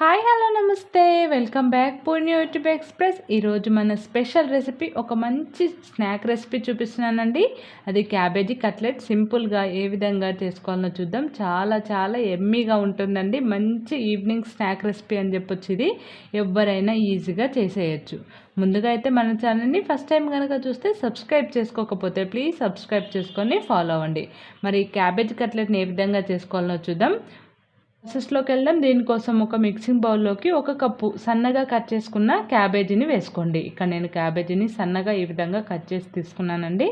Hi hello నమస్తే. Welcome back. Purni YouTube express. ఈరోజు మన స్పెషల్ రెసిపీ ఒక మంచి స్నాక్ రెసిపీ చూపిస్తున్నానండి. అది క్యాబేజీ కట్లెట్. సింపుల్గా ఏ విధంగా చేసుకోవాలో చూద్దాం. చాలా చాలా ఎమ్మీగా ఉంటుందండి. మంచి ఈవినింగ్ స్నాక్ రెసిపీ అని చెప్పొచ్చు ఇది. ఎవరైనా ఈజీగా చేసేయచ్చు. ముందుగా అయితే మన ఛానల్ని ఫస్ట్ టైం కనుక చూస్తే సబ్స్క్రైబ్ చేసుకోకపోతే ప్లీజ్ సబ్స్క్రైబ్ చేసుకొని ఫాలో అవ్వండి. మరి క్యాబేజ్ కట్లెట్ని ఏ విధంగా చేసుకోవాలో చూద్దాం. ప్రాసెస్లోకి వెళ్దాం. దీనికోసం ఒక మిక్సింగ్ బౌల్లోకి ఒక కప్పు సన్నగా కట్ చేసుకున్న క్యాబేజీని వేసుకోండి. ఇక్కడ నేను క్యాబేజీని సన్నగా ఈ విధంగా కట్ చేసి తీసుకున్నానండి.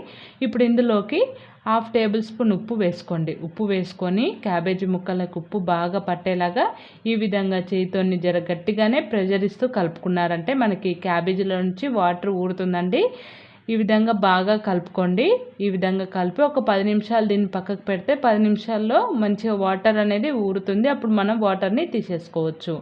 ఇప్పుడు ఇందులోకి హాఫ్ టేబుల్ స్పూన్ ఉప్పు వేసుకోండి. ఉప్పు వేసుకొని క్యాబేజీ ముక్కలకు ఉప్పు బాగా పట్టేలాగా ఈ విధంగా చేతితోని జర గట్టిగానే ప్రెజర్ ఇస్తూ కలుపుకున్నారంటే మనకి క్యాబేజీలో నుంచి వాటర్ ఊరుతుందండి. ఈ విధంగా బాగా కలుపుకోండి. ఈ విధంగా కలిపి ఒక పది నిమిషాలు దీన్ని పక్కకు పెడితే పది నిమిషాల్లో మంచిగా వాటర్ అనేది ఊరుతుంది. అప్పుడు మనం వాటర్ని తీసేసుకోవచ్చు.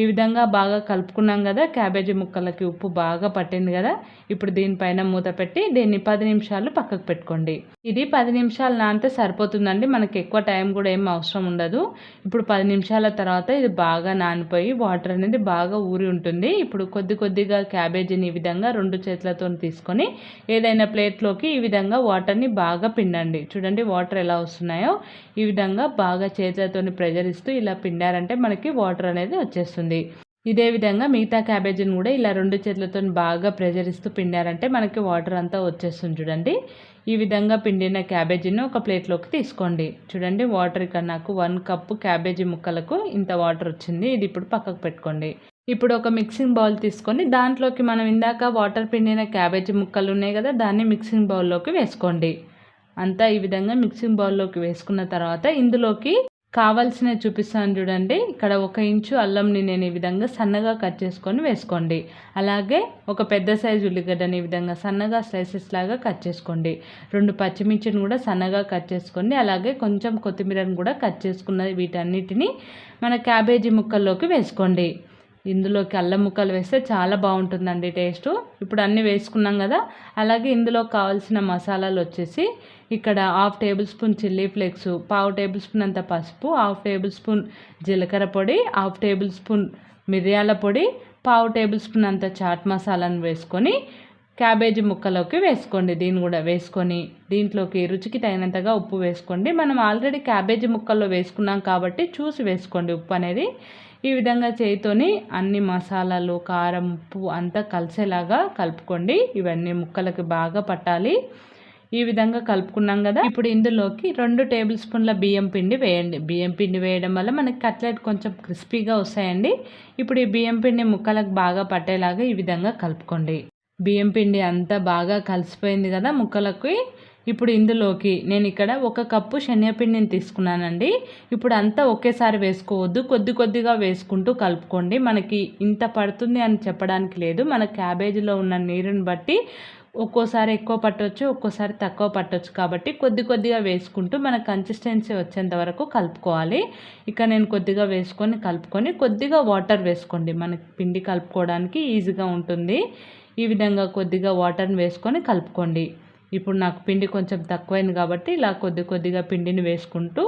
ఈ విధంగా బాగా కలుపుకున్నాం కదా క్యాబేజీ ముక్కలకి ఉప్పు బాగా పట్టింది కదా ఇప్పుడు దీనిపైన మూత పెట్టి దీన్ని పది నిమిషాలు పక్కకు పెట్టుకోండి. ఇది పది నిమిషాలు నానితే సరిపోతుందండి. మనకి ఎక్కువ టైం కూడా ఏం అవసరం ఉండదు. ఇప్పుడు పది నిమిషాల తర్వాత ఇది బాగా నానిపోయి వాటర్ అనేది బాగా ఊరి ఉంటుంది. ఇప్పుడు కొద్ది కొద్దిగా క్యాబేజీని ఈ విధంగా రెండు చేతులతో తీసుకొని ఏదైనా ప్లేట్లోకి ఈ విధంగా వాటర్ని బాగా పిండండి. చూడండి వాటర్ ఎలా వస్తున్నాయో ఈ విధంగా బాగా చేతులతోని ప్రెజర్ ఇస్తూ ఇలా పిండారంటే మనకి వాటర్ అనేది వచ్చేస్తుంది. ఇదే విధంగా మిగతా క్యాబేజీని కూడా ఇలా రెండు చేతులతో బాగా ప్రెజర్ ఇస్తూ పిండారంటే మనకి వాటర్ అంతా వచ్చేస్తుంది చూడండి. ఈ విధంగా పిండిన క్యాబేజీని ఒక ప్లేట్లోకి తీసుకోండి. చూడండి వాటర్ ఇక్కడ నాకు వన్ కప్పు క్యాబేజీ ముక్కలకు ఇంత వాటర్ వచ్చింది. ఇది ఇప్పుడు పక్కకు పెట్టుకోండి. ఇప్పుడు ఒక మిక్సింగ్ బౌల్ తీసుకొని దాంట్లోకి మనం ఇందాక వాటర్ పిండిన క్యాబేజీ ముక్కలు ఉన్నాయి కదా దాన్ని మిక్సింగ్ బౌల్లోకి వేసుకోండి. అంతా ఈ విధంగా మిక్సింగ్ బౌల్లోకి వేసుకున్న తర్వాత ఇందులోకి కావాల్సినవి చూపిస్తాను చూడండి. ఇక్కడ ఒక ఇంచు అల్లంని నేను ఈ విధంగా సన్నగా కట్ చేసుకొని వేసుకోండి. అలాగే ఒక పెద్ద సైజు ఉల్లిగడ్డని ఈ విధంగా సన్నగా స్లైసెస్ లాగా కట్ చేసుకోండి. రెండు పచ్చిమిర్చిని కూడా సన్నగా కట్ చేసుకోండి. అలాగే కొంచెం కొత్తిమీరని కూడా కట్ చేసుకున్న వీటన్నిటిని మన క్యాబేజీ ముక్కల్లోకి వేసుకోండి. ఇందులోకి అల్లం ముక్కలు వేస్తే చాలా బాగుంటుందండి టేస్ట్. ఇప్పుడు అన్నీ వేసుకున్నాం కదా అలాగే ఇందులో కావాల్సిన మసాలాలు వచ్చేసి ఇక్కడ half tablespoon chilli flakes పావు టేబుల్ స్పూన్ అంత పసుపు హాఫ్ టేబుల్ స్పూన్ జీలకర్ర పొడి హాఫ్ టేబుల్ స్పూన్ మిరియాల పొడి పావు టేబుల్ స్పూన్ అంత చాట్ మసాలాను వేసుకొని క్యాబేజీ ముక్కలోకి వేసుకోండి. దీన్ని కూడా వేసుకొని దీంట్లోకి రుచికి తగినంతగా ఉప్పు వేసుకోండి. మనం ఆల్రెడీ క్యాబేజీ ముక్కల్లో వేసుకున్నాం కాబట్టి చూసి వేసుకోండి ఉప్పు అనేది. ఈ విధంగా చేయితోని అన్ని మసాలాలు కారం ఉప్పు అంతా కలిసేలాగా కలుపుకోండి. ఇవన్నీ ముక్కలకి బాగా పట్టాలి. ఈ విధంగా కలుపుకున్నాం కదా. ఇప్పుడు ఇందులోకి రెండు టేబుల్ స్పూన్ల బియ్యం పిండి వేయండి. బియ్యం పిండి వేయడం వల్ల మనకి కట్లెట్ కొంచెం క్రిస్పీగా వస్తాయండి. ఇప్పుడు ఈ బియ్యం పిండి ముక్కలకు బాగా పట్టేలాగా ఈ విధంగా కలుపుకోండి. బియ్యం పిండి అంతా బాగా కలిసిపోయింది కదా ముక్కలకి. ఇప్పుడు ఇందులోకి నేను ఇక్కడ ఒక కప్పు శనగపిండిని తీసుకున్నానండి. ఇప్పుడు అంతా ఒకేసారి వేసుకోవద్దు. కొద్ది కొద్దిగా వేసుకుంటూ కలుపుకోండి. మనకి ఇంత పడుతుంది అని చెప్పడానికి లేదు. మన క్యాబేజీలో ఉన్న నీరుని బట్టి ఒక్కోసారి ఎక్కువ పట్టవచ్చు ఒక్కోసారి తక్కువ పట్టవచ్చు కాబట్టి కొద్ది కొద్దిగా వేసుకుంటూ మన కన్సిస్టెన్సీ వచ్చేంత వరకు కలుపుకోవాలి. ఇక నేను కొద్దిగా వేసుకొని కలుపుకొని కొద్దిగా వాటర్ వేసుకోండి. మనకి పిండి కలుపుకోవడానికి ఈజీగా ఉంటుంది. ఈ విధంగా కొద్దిగా వాటర్ని వేసుకొని కలుపుకోండి. ఇప్పుడు నాకు పిండి కొంచెం తక్కువైంది కాబట్టి ఇలా కొద్ది కొద్దిగా పిండిని వేసుకుంటూ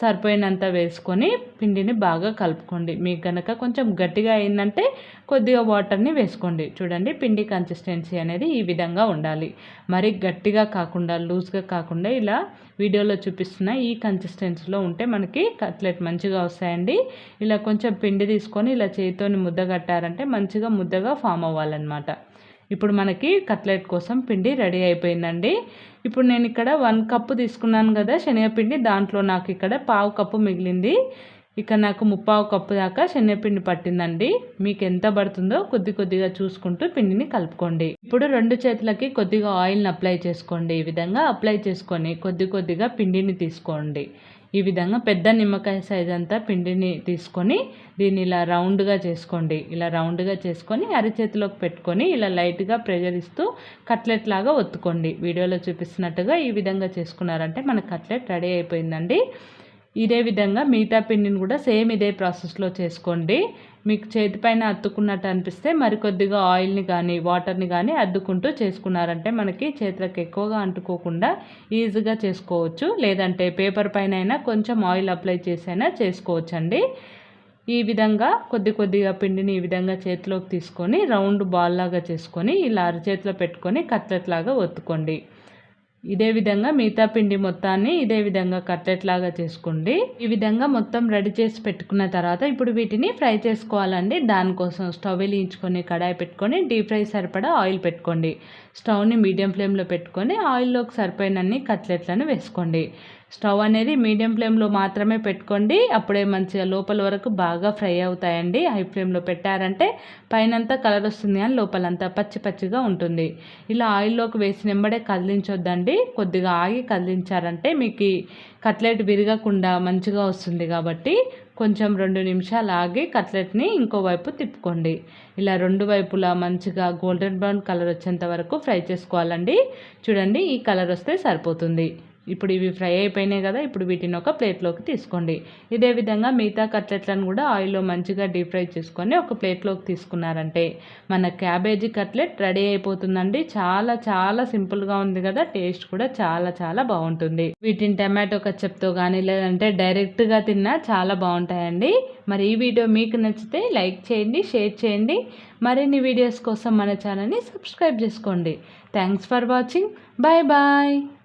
సరిపోయినంత వేసుకొని పిండిని బాగా కలుపుకోండి. మీకు కనుక కొంచెం గట్టిగా అయిందంటే కొద్దిగా వాటర్ని వేసుకోండి. చూడండి పిండి కన్సిస్టెన్సీ అనేది ఈ విధంగా ఉండాలి. మరి గట్టిగా కాకుండా లూజ్గా కాకుండా ఇలా వీడియోలో చూపిస్తున్న ఈ కన్సిస్టెన్సీలో ఉంటే మనకి కట్లెట్ మంచిగా వస్తాయండి. ఇలా కొంచెం పిండి తీసుకొని ఇలా చేతితోని ముద్ద కట్టారంటే మంచిగా ముద్దగా ఫామ్ అవ్వాలన్నమాట. ఇప్పుడు మనకి కట్లెట్ కోసం పిండి రెడీ అయిపోయిందండి. ఇప్పుడు నేను ఇక్కడ వన్ కప్పు తీసుకున్నాను కదా శనగపిండి దాంట్లో నాకు ఇక్కడ పావు కప్పు మిగిలింది. ఇక నాకు ముప్పావు కప్పు దాకా శనగపిండి పట్టిందండి. మీకు ఎంత పడుతుందో కొద్ది కొద్దిగా చూసుకుంటూ పిండిని కలుపుకోండి. ఇప్పుడు రెండు చేతులకి కొద్దిగా ఆయిల్ని అప్లై చేసుకోండి. ఈ విధంగా అప్లై చేసుకొని కొద్ది కొద్దిగా పిండిని తీసుకోండి. ఈ విధంగా పెద్ద నిమ్మకాయ సైజ్ అంతా పిండిని తీసుకొని దీన్ని ఇలా రౌండ్గా చేసుకోండి. ఇలా రౌండ్గా చేసుకొని అరిచేతిలోకి పెట్టుకొని ఇలా లైట్గా ప్రెజర్ ఇస్తూ కట్లెట్ లాగా ఒత్తుకోండి. వీడియోలో చూపిస్తున్నట్టుగా ఈ విధంగా చేసుకున్నారంటే మన కట్లెట్ రెడీ అయిపోయిందండి. ఇదే విధంగా మిగతా పిండిని కూడా సేమ్ ఇదే ప్రాసెస్లో చేసుకోండి. మీకు చేతిపైన అత్తుకున్నట్టు అనిపిస్తే మరికొద్దిగా ఆయిల్ని కానీ వాటర్ని కానీ అద్దుకుంటూ చేసుకున్నారంటే మనకి చేతులకు ఎక్కువగా అంటుకోకుండా ఈజీగా చేసుకోవచ్చు. లేదంటే పేపర్ పైన అయినా కొంచెం ఆయిల్ అప్లై చేసైనా చేసుకోవచ్చు ఈ విధంగా కొద్ది కొద్దిగా పిండిని ఈ విధంగా చేతిలోకి తీసుకొని రౌండ్ బాల్ లాగా చేసుకొని ఇలా అరచేతిలో పెట్టుకొని కట్లెట్ లాగా ఒత్తుకోండి. ఇదే విధంగా మిగతా పిండి మొత్తాన్ని ఇదే విధంగా కట్లెట్ లాగా చేసుకోండి. ఈ విధంగా మొత్తం రెడీ చేసి పెట్టుకున్న తర్వాత ఇప్పుడు వీటిని ఫ్రై చేసుకోవాలండి. దానికోసం స్టవ్ వెలిగించుకొని కడాయి పెట్టుకొని డీప్ ఫ్రై సరిపడా ఆయిల్ పెట్టుకోండి. స్టవ్ని మీడియం ఫ్లేమ్లో పెట్టుకొని ఆయిల్లోకి సరిపోయినన్ని కట్లెట్లను వేసుకోండి. స్టవ్ అనేది మీడియం ఫ్లేమ్లో మాత్రమే పెట్టుకోండి. అప్పుడే మంచిగా లోపల వరకు బాగా ఫ్రై అవుతాయండి. హై ఫ్లేమ్లో పెట్టారంటే పైనంతా కలర్ వస్తుంది అని లోపలంతా పచ్చి పచ్చిగా ఉంటుంది. ఇలా ఆయిల్లోకి వేసి నెంబడే కదిలించొద్దండి. కొద్దిగా ఆగి కదిలించారంటే మీకు కట్లెట్ విరగకుండా మంచిగా వస్తుంది కాబట్టి కొంచెం రెండు నిమిషాలు ఆగి కట్లెట్ని ఇంకోవైపు తిప్పుకోండి. ఇలా రెండు వైపులా మంచిగా గోల్డెన్ బ్రౌన్ కలర్ వచ్చేంత వరకు ఫ్రై చేసుకోవాలండి. చూడండి ఈ కలర్ వస్తే సరిపోతుంది. ఇప్పుడు ఇవి ఫ్రై అయిపోయినాయి కదా ఇప్పుడు వీటిని ఒక ప్లేట్లోకి తీసుకోండి. ఇదే విధంగా మిగతా కట్లెట్లను కూడా ఆయిల్లో మంచిగా డీప్ ఫ్రై చేసుకొని ఒక ప్లేట్లోకి తీసుకున్నారంటే మన క్యాబేజీ కట్లెట్ రెడీ అయిపోతుందండి. చాలా చాలా సింపుల్గా ఉంది కదా టేస్ట్ కూడా చాలా చాలా బాగుంటుంది. వీటిని టమాటో కచ్చప్తో కానీ లేదంటే డైరెక్ట్గా తిన్నా చాలా బాగుంటాయండి. మరి ఈ వీడియో మీకు నచ్చితే లైక్ చేయండి షేర్ చేయండి. మరిన్ని వీడియోస్ కోసం మన ఛానల్ని సబ్స్క్రైబ్ చేసుకోండి. Thanks for watching. Bye bye.